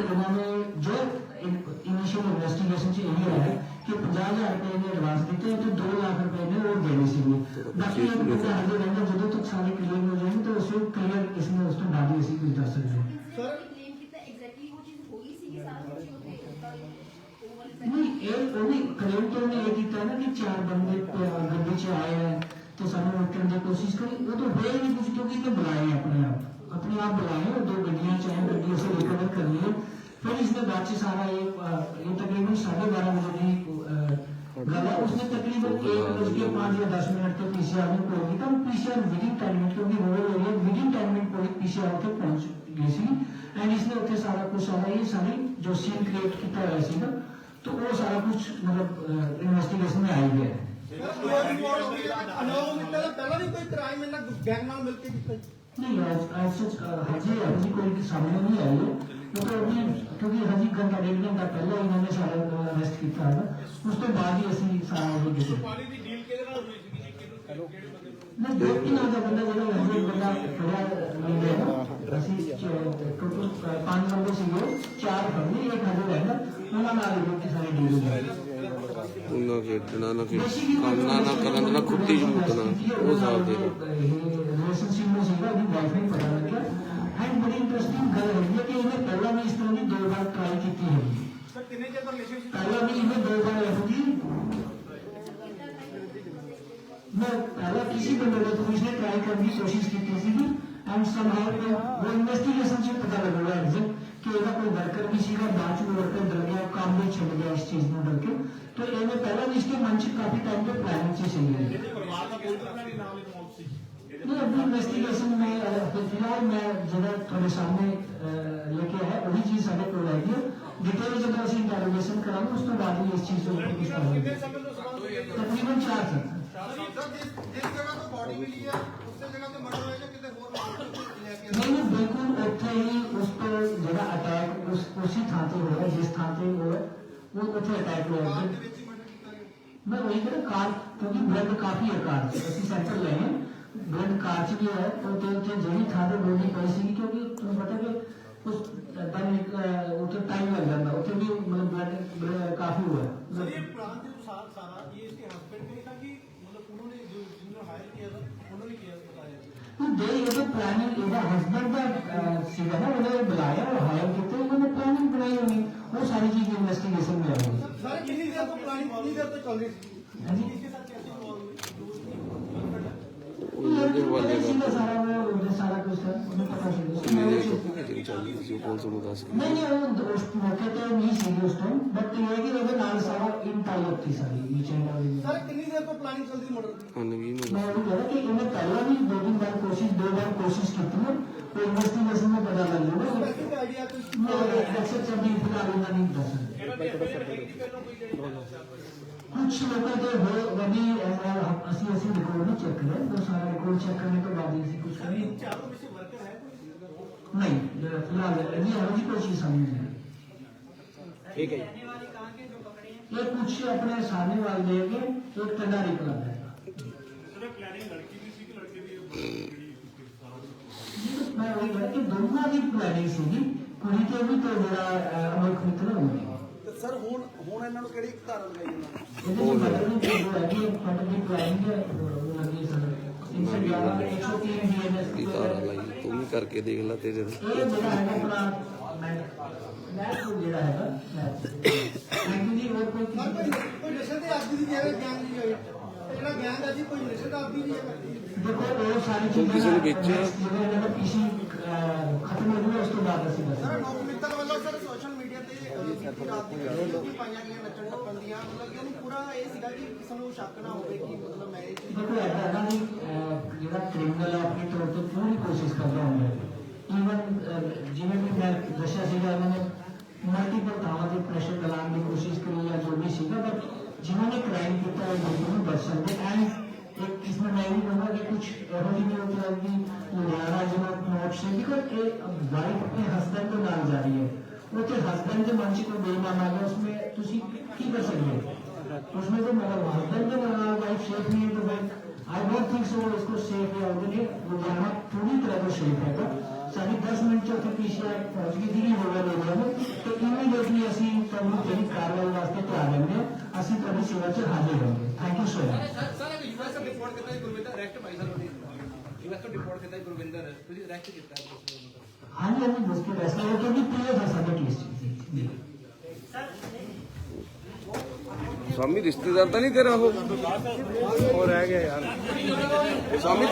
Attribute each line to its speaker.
Speaker 1: में जो initial investigation से यही आया कि पचास हज़ार रुपए ने एडवांस देते हैं तो दो लाख रुपए ने और देने चाहिए तो बाकी हाजिर
Speaker 2: रहेंगे जो तक सारे क्लियर हो जाएँगे तो उसको क्लियर इसमें उसको डाली इसी की
Speaker 1: दस नहीं एक नहीं क्लेम तो उन्हें ये किया ना कि चार बंदे गड्ढे से आए हैं तो सानू रोकने की कोशिश करी। वो तो हुए ही नहीं कुछ तो क्योंकि बुलाए हैं अपने आप। अपने आप बुलाए और दो गड्डियाँ चाहे गड्डियों से रिकवर कर लिए। बीच बातचीत आ रहा है ये तकरीबन साढ़े बारह बजे भी लगा। उसने तकरीबन एक बज के पाँच या दस मिनट तक पीसीआर में पहुँची था। हम पीसीआर विदिन टेन मिनट क्योंकि rural area within ten minute पहुँच पीसीआर तक पहुँच गई थी। एंड इसलिए उसे सारा कुछ सारा ये सारी जो सीन क्रिएट की तरह ऐसी ना तो वो सारा कुछ मतलब इन्वेस्टिगेशन में आई गया है। नहीं, आज आज सच हजी हजी कोई सामने नहीं आई है। ਕਿਉਂਕਿ ਉਹਦੀ ਕਿਉਂਕਿ ਹਜੀ ਘੰਟਾ ਡੇਢ ਘੰਟਾ ਪਹਿਲਾਂ ਇਹਨਾਂ ਨੇ ਸਾਰਿਆਂ ਨੂੰ ਅਰੈਸਟ ਕੀਤਾ ਹੈ ਉਸ ਤੋਂ ਬਾਅਦ ਹੀ ਅਸੀਂ ਸਾਰਾ ਉਹ ਦਿੱਤੇ
Speaker 3: ਪਾਣੀ ਦੀ ਡੀਲ ਕਿਹਦੇ ਨਾਲ ਹੋਈ ਸੀ ਜੀ ਕਿਹਨੂੰ ਕਿਹੜੇ ਬੰਦੇ ਨੂੰ
Speaker 1: ਨਹੀਂ ਦੋਸਤੀ ਨਾਲ ਦਾ ਬੰਦਾ ਜਿਹੜਾ ਉਹ ਬੰਦਾ ਫੜਿਆ ਅਸੀਂ ਟੋਟਲ ਪੰਜ ਬੰਦੇ ਸੀਗੇ ਚਾਰ ਫੜਨੇ ਇੱਕ ਹਜੇ ਰਹਿਣਾ ਉਹਨਾਂ ਨਾਲ ਉਹ ਸਾਰੀ ਡੀਲ ਹੋਈ
Speaker 4: ਉਹਨਾਂ ਖੇਡਣਾ ਨਾ ਕਿ ਕਰਨਾ ਨਾ। ਕਰਨ ਨਾ ਖੁੱਟੀ ਜੂਤਣਾ ਉਹ ਸਾਹ ਦੇ
Speaker 1: ਰਿਲੇਸ਼ਨਸ਼ਿਪ ਨੂੰ ਸੀਗਾ ਵੀ ਵਾਈਫਾਈ ਪਤਾ ਲੱਗਿਆ एंड बड़ी इंटरेस्टिंग गल है। ये कि इन्हें पहला भी इस तरह
Speaker 3: की दो बार ट्राई की
Speaker 1: है। पहला भी इन्हें दो बार ऐसी मैं पहला किसी भी ने तो इसने ट्राई करने की कोशिश की थी। एंड में वो इन्वेस्टिगेशन से पता लग रहा है कि इधर कोई वर्कर भी सीखा ਬਾਅਦ में वर्कर डर गया काम ਨਹੀਂ ਛੱਡ गया इस चीज़ में डर के तो इन्हें पहला भी इसके ਮਨ 'ਚ ਕਾਫੀ ਟਾਈਮ ਤੋਂ ਪਲਾਨਿੰਗ ਸੀ ਸਹੀ है। अपनी इन्वेस्टिगेशन में फ़िलहाल मैं जो थोड़े सामने लेके आया, वही चीज़ साढ़े को रहेगी डिटेल जो असं इंटेरोगेशन
Speaker 3: कराऊँगा,
Speaker 1: उसके
Speaker 3: बाद ही इस चीज़ को
Speaker 1: तकरीबन चार साल
Speaker 3: नहीं बिल्कुल उठे ही उसको जरा अटैक उस, उसी थान से हुआ, जिस थान से हुआ, वो उठे
Speaker 1: अटैक हुआ मैं वही कह रहा कार, क्योंकि ब्लड काफ़ी है, कार सेंटर ले। हैं ਥਾਂ ਤੇ ਹੋਇਆ ਉਹ ਉੱਥੇ ਅਟੈਕ ਹੋਇਆ
Speaker 3: ਕਾਰ
Speaker 1: ਸੀ।
Speaker 3: ਦੇ ਵਿੱਚ ਹੀ ਮਰਡਰ ਕੀਤਾ ਗਿਆ
Speaker 1: ਮੈਂ ਵਹੀ ਕਰ ਕਾਰ ਕਿਉਂਕਿ ਬਲੱਡ ਕਾਫੀ ਹੈ ਕਾਰ 'ਚ ਅਸੀਂ ਸੈਂਪਲ ਲਏ ਹੈ ਬਲੱਡ ਕਾਰ 'ਚ ਵੀ ਹੈ ਤਾਂ ਉੱਥੇ ਉੱਥੇ ਜਿਹੜੀ ਥਾਂ ਤੇ ਬੋਡੀ ਪਈ ਸੀ ਕਿਉਂਕਿ ਤੁਹਾਨੂੰ ਪਤਾ ਕਿ ਉਸ ਤਾਂ ਇੱਕ ਉੱਥੇ ਟਾਈਮ ਲੱਗ ਜਾਂਦਾ ਉੱਥੇ ਵੀ ਮਤਲਬ ਬਲੱਡ ਕਾਫੀ ਹੋਇਆ
Speaker 3: सर ये प्लान के अनुसार सारा ये इसके हस्बैंड ने था कि मतलब उन्होंने जो जिन्होंने हायर किया था उन्होंने किया बताया
Speaker 1: ਉਹ ਦੇ ਇਹਦਾ ਪਲਾਨਿੰਗ ਇਹਦਾ ਹਸਬੰਡ ਦਾ ਅਹ, ਸੀਗਾ ਨਾ ਉਹਨੇ ਬੁਲਾਇਆ ਉਹ ਹਾਇਰ ਕੀਤਾ ਉਹਨੇ ਪਲਾਨਿੰਗ ਬਣਾਈ ਹੋਣੀ ਉਹ ਸਾਰੀ ਚੀਜ਼ ਇਨਵੈਸਟੀਗੇਸ਼ਨ में ਆਏਗੀ
Speaker 3: सर कितनी देर तो प्लानिंग कितनी देर तक चल रही थी
Speaker 1: हाँ
Speaker 4: you also with
Speaker 1: us. नहीं नहीं वो मौके तो नहीं सीधी उस टाइम बट ये है कि वो नाल सारा इन टाइप थी सारी ये चैनल
Speaker 3: सर कितनी देर तो को प्लानिंग चल रही मॉडल की।
Speaker 4: No, मैं
Speaker 1: ये कह रहा कि इन्हें पहला भी दो तीन बार कोशिश दो बार कोशिश की थी वो तो इन्वेस्टिगेशन में पता लग No,
Speaker 3: ना आइडिया कुछ नहीं एक्सेप्ट सब नहीं पता
Speaker 1: कुछ लोगों के वो वही अस्सी अस्सी रिकॉर्ड भी चेक करें तो सारा रिकॉर्ड चेक करने के बाद ऐसी कुछ करें
Speaker 3: चारों में से वर्कर है कोई?
Speaker 1: नहीं फ़िलहाल अभी हमारी कोई चीज़ समझ नहीं
Speaker 3: ठीक है
Speaker 1: ये कुछ अपने सामने वाले देंगे तो एक टंडारी क्लब है मैं वही लड़की दोनों की प्लानिंग ਸੀਗੀ ਕੁੜੀ ਤੇ ਵੀ ਤੇ ਜਿਹੜਾ ਅਮਰ ਮਿੱਤਰ ਹੋਣੀ ਤੇ
Speaker 3: ਸਰ ਹੁਣ ਹੁਣ ਇਹਨਾਂ ਨੂੰ ਕਿਹੜੀ ਧਾਰਨ ਲਈ ਉਹਨਾਂ ਨੂੰ
Speaker 1: ਇਹਦੇ ਵਿੱਚ ਮਤਲਬ ਇਹ ਹੈ ਕਿ ਫਟ ਦੀ ਪਲਾਨਿੰਗ ਹੈ ਉਹ ਲੱਗੀ ਸਰ
Speaker 4: ਦੀ ਤਾਰਾ ਲਾਈ ਤੂੰ ਵੀ ਕਰਕੇ ਦੇਖ ਲੈ ਤੇਰੇ।
Speaker 1: ਇਹ ਜਿਹੜਾ ਹੈਗਾ ਆਪਣਾ ਮੈਥ ਜਿਹੜਾ ਹੈਗਾ ਐਕਚੁਅਲੀ ਹੋਰ ਕੋਈ
Speaker 3: ਸਰ ਕੋਈ ਨਸ਼ੇ ਦੇ ਆਦੀ ਦੀ ਜਿਹੜਾ ਗੈਂਗ ਨਹੀਂ ਹੋਈ ਜਿਹੜਾ ਗੈਂਗ ਹੈ ਜੀ ਕੋਈ ਨਸ਼ੇ ਦਾ ਆਦੀ ਨਹੀਂ ਹੈ
Speaker 1: ਦੇਖੋ ਉਹ ਸਾਰੀ ਚੀਜ਼ਾਂ
Speaker 4: ਕਿਸੇ ਨੂੰ ਵੇਚਿਆ?
Speaker 1: ਦਾ ਪੀਸੀ ਖਤਮ ਹੋ ਜਾਊਗਾ ਉਸ ਤੋਂ ਬਾਅਦ ਅਸੀਂ
Speaker 3: ਸਰ
Speaker 1: ਦੱਸਾਂਗੇ
Speaker 3: ਲੋਕ ਮਿੱਤਰ ਵੱਲੋਂ ਸਰ ਸੋਸ਼ਲ ਮੀਡੀਆ ਤੇ ਰਾਤ ਦੀ ਪਾਈਆਂ ਗਈਆਂ ਨੱਚਣ ਟੱਪਣ ਦੀਆਂ ਮਤਲਬ ਕਿ ਉਹਨੂੰ ਪੂਰਾ ਇਹ ਸੀਗਾ ਕਿ ਕਿਸੇ ਨੂੰ ਸ਼ੱਕ ਨਾ ਹੋਵੇ ਕਿ ਮਤਲਬ ਮੈਂ ਇਹ
Speaker 1: ਦੇਖੋ ਐਦਾਂ ਨਹੀਂ जिन्होंने क्राइम किया है देखो ना बचपन एंड एक इसमें मैं भी कहूँगा कि कुछ होली में होता है कि लुधियाना जिला नॉट से बिकॉज़ ए वाइफ अपने हस्बैंड को नाल जा रही है। वो तो हस्बैंड के मन को बेईमान आ गया, उसमें तुम की कर सकते उसमें तो मगर हस्बैंड तो मेरा वाइफ सेफ़ नहीं है तो भाई आई डोंट थिंक सो इसको सेफ़ है और लुधियाना पूरी तरह से सेफ़ है। तो साढ़े दस मिनट जो थे पीछे पहुँच गई थी होगा लोगों में तो इमीडिएटली असं तुम जी कार्रवाई वास्ते तैयार रहने ਅਸੀਂ ਤੁਹਾਡੀ ਸੇਵਾ 'ਚ ਹਾਜ਼ਰ ਰਹਾਂਗੇ thank you so much
Speaker 5: sir ਇੱਕ ਯੂਐਸ ਤੋਂ ਰਿਪੋਰਟ ਕੀਤਾ ਜੀ ਗੁਰਵਿੰਦਰ ਅਰੈਸਟ ਭਾਈ ਸਾਹਿਬ ਨੇ ਯੂਐਸ ਤੋਂ ਰਿਪੋਰਟ ਕੀਤਾ ਜੀ ਗੁਰਵਿੰਦਰ ਤੁਸੀਂ ਅਰੈਸਟ ਕੀਤਾ ਹੈ ਪੁਲਿਸ ਨੇ
Speaker 1: ਹਾਂਜੀ ਹਾਂਜੀ ਮੁਸ਼ਕਿਲ ਐਸਾ ਹੈ ਕਿ ਪੀਏ ਦਾ ਸਾਡਾ ਕੇਸ ਜੀ
Speaker 4: ਸਵਾਮੀ ਰਿਸ਼ਤੇਦਾਰ ਤਾਂ ਨਹੀਂ ਤੇਰਾ ਉਹ ਉਹ ਰਹਿ ਗਿਆ ਯਾਰ ਸਵਾਮੀ